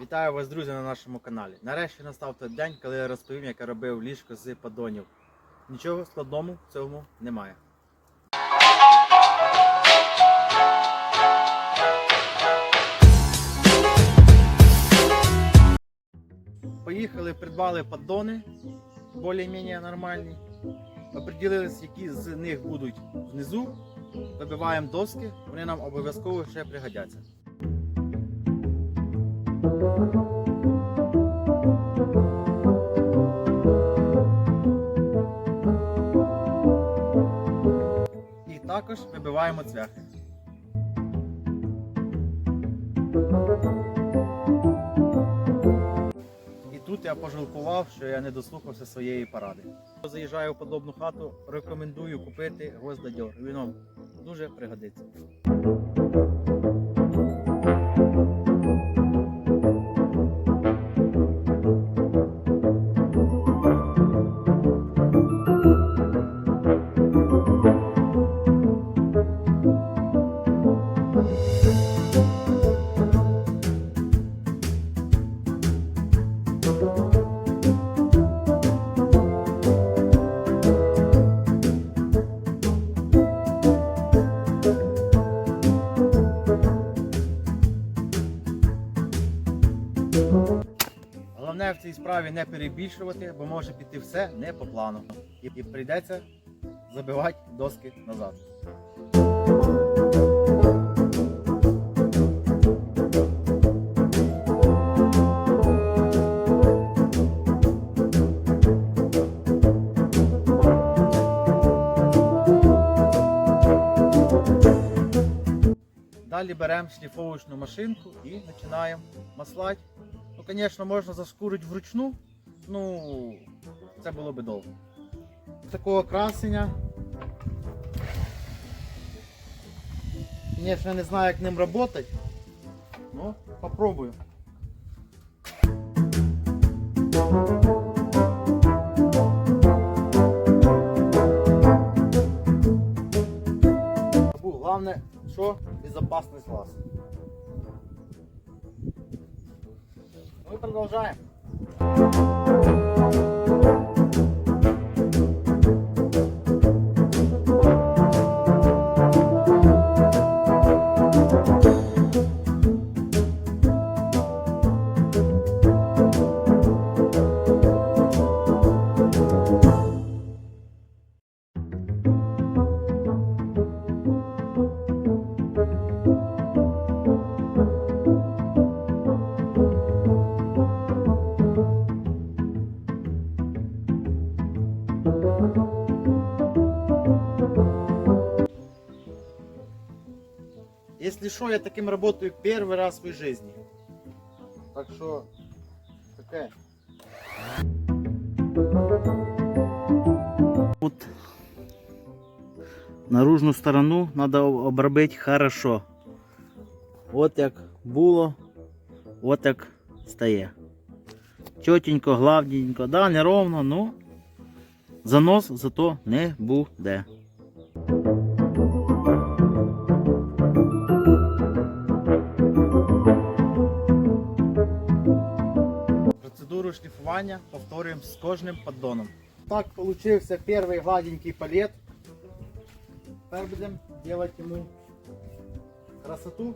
Вітаю вас, друзі, на нашому каналі. Нарешті настав той день, коли я розповім, як я робив ліжко з поддонів. Нічого складному в цьому немає. Поїхали, придбали поддони, більш-менш нормальні. Определились, які з них будуть внизу. Вибиваємо доски, вони нам обов'язково ще пригодяться. І також вибиваємо цвяхи. І тут я пожалкував, що я не дослухався своєї поради. Хто заїжджає в подобну хату, рекомендую купити гвоздодьор. Він вам дуже пригодиться. Головне в цій справі не перебільшувати, бо може піти все не по плану. І, прийдеться забивати доски назад. Далі беремо шліфовочну машинку і починаємо маслати. Ну, звісно, можна зашкурити вручну, ну це було би довго. Такого красення. Звісно, не знаю, як ним працювати. Ну, попробую. Забув, що безопасность слаз. Мы продолжаем. Если что, я таким работаю первый раз в своей жизни. Так что, такая. Вот наружну сторону надо обробити хорошо. От як було, от як стає. Чотенько, гладненько, да, не ровно, ну занос зато не буде. Процедуру шліфування повторюємо з кожним поддоном. Так получився перший гладенький палет. Тепер будемо робити йому красоту.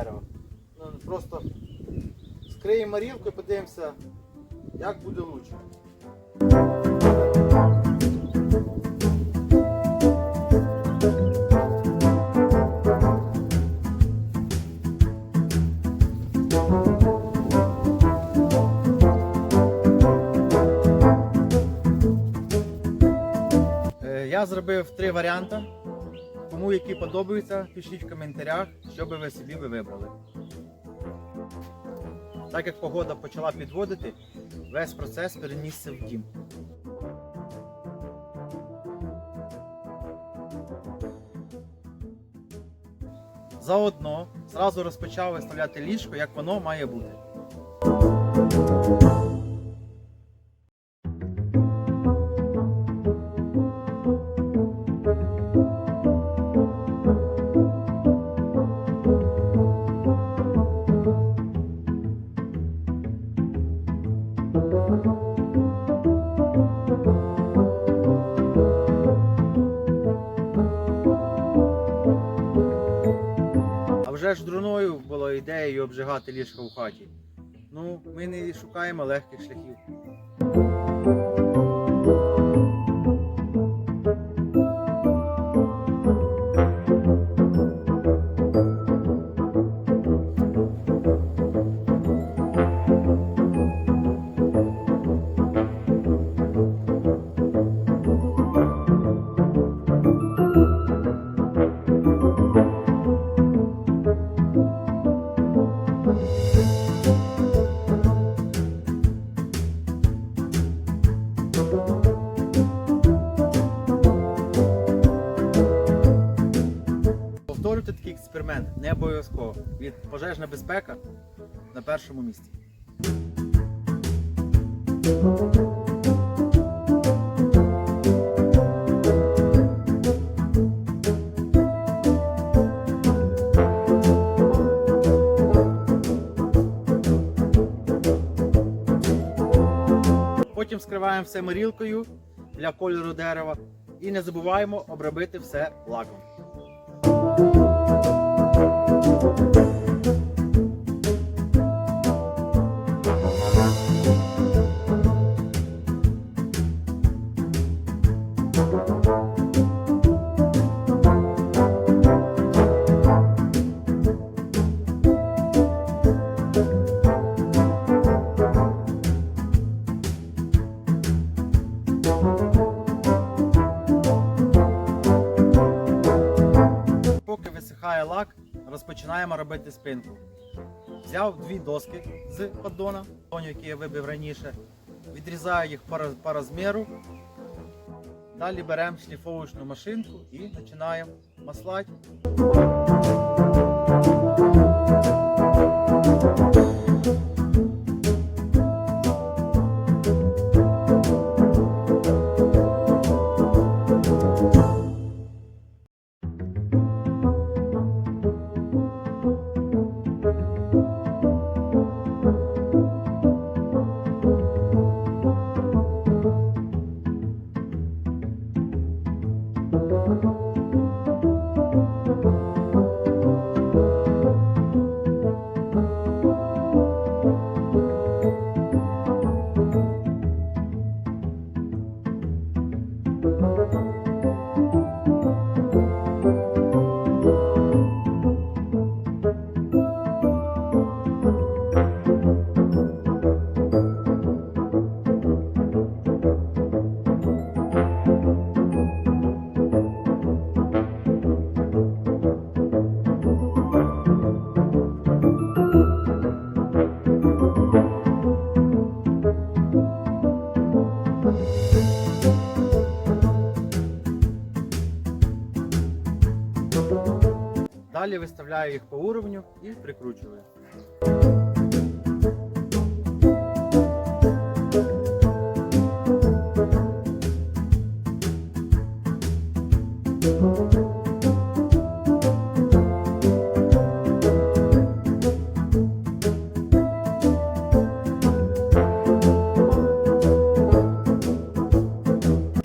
Дерево. Ну, просто скриємо морілку і подивимося, як буде лучше. Е, Я зробив три варіанти. Кому які подобаються, пишіть в коментарях, що би ви собі вибрали. Так як погода почала підводити, весь процес перенісся в дім. Заодно зразу розпочав виставляти ліжко, як воно має бути. Ідеєю обжигати ліжко в хаті. Ну, ми не шукаємо легких шляхів. Пожежна безпека на першому місці. Потім скриваємо все морілкою для кольору дерева і не забуваємо обробити все лаком. Розпочинаємо робити спинку. Взяв дві доски з поддона, які я вибив раніше, відрізаю їх по розміру. Далі беремо шліфовочну машинку і починаємо маслати. Далі виставляю їх по уровню і прикручую.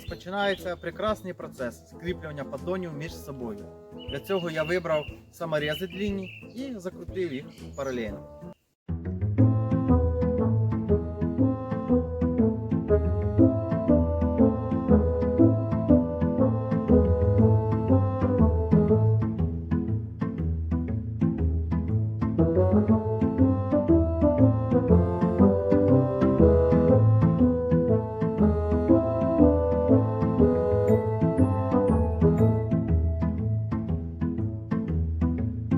Починається прекрасний процес скріплювання поддонів між собою. Для цього я вибрав саморези длинні і закрутив їх паралельно.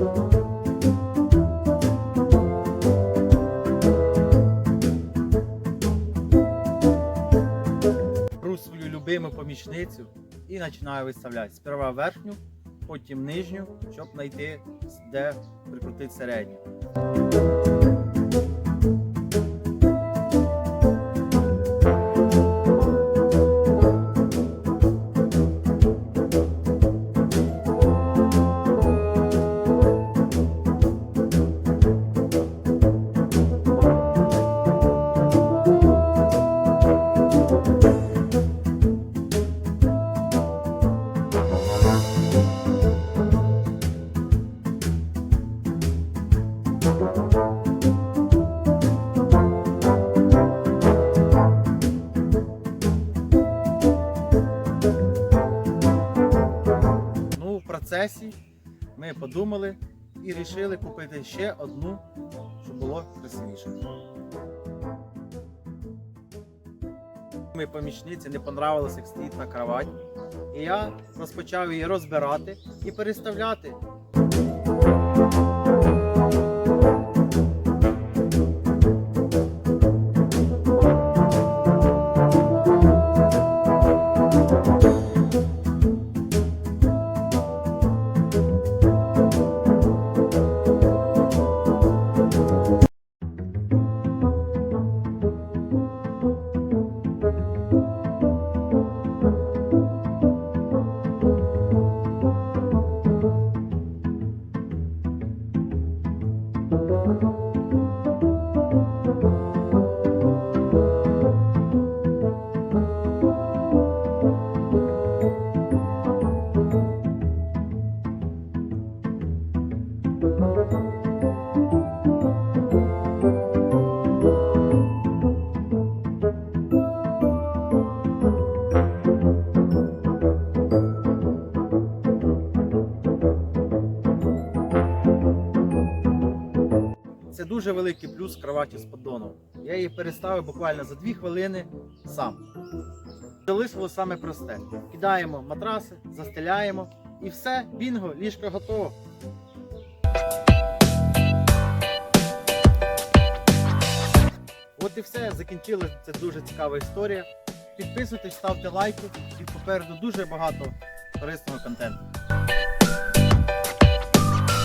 Беру свою любиму помічницю і починаю виставляти сперва верхню, потім нижню, щоб знайти, де прикрутити середню. Подумали і вирішили купити ще одну, щоб було красивіше. Моїй помічниці не понравилось, як стоїть на кровать. І я розпочав її розбирати і переставляти. Дуже великий плюс кроваті з поддоном. Я її переставив буквально за 2 хвилини сам. Залишилось саме просте. Кидаємо матраси, застеляємо і все, бінго, ліжко готово. От і все, закінчилася це дуже цікава історія. Підписуйтесь, ставте лайки, і попереду дуже багато корисного контенту.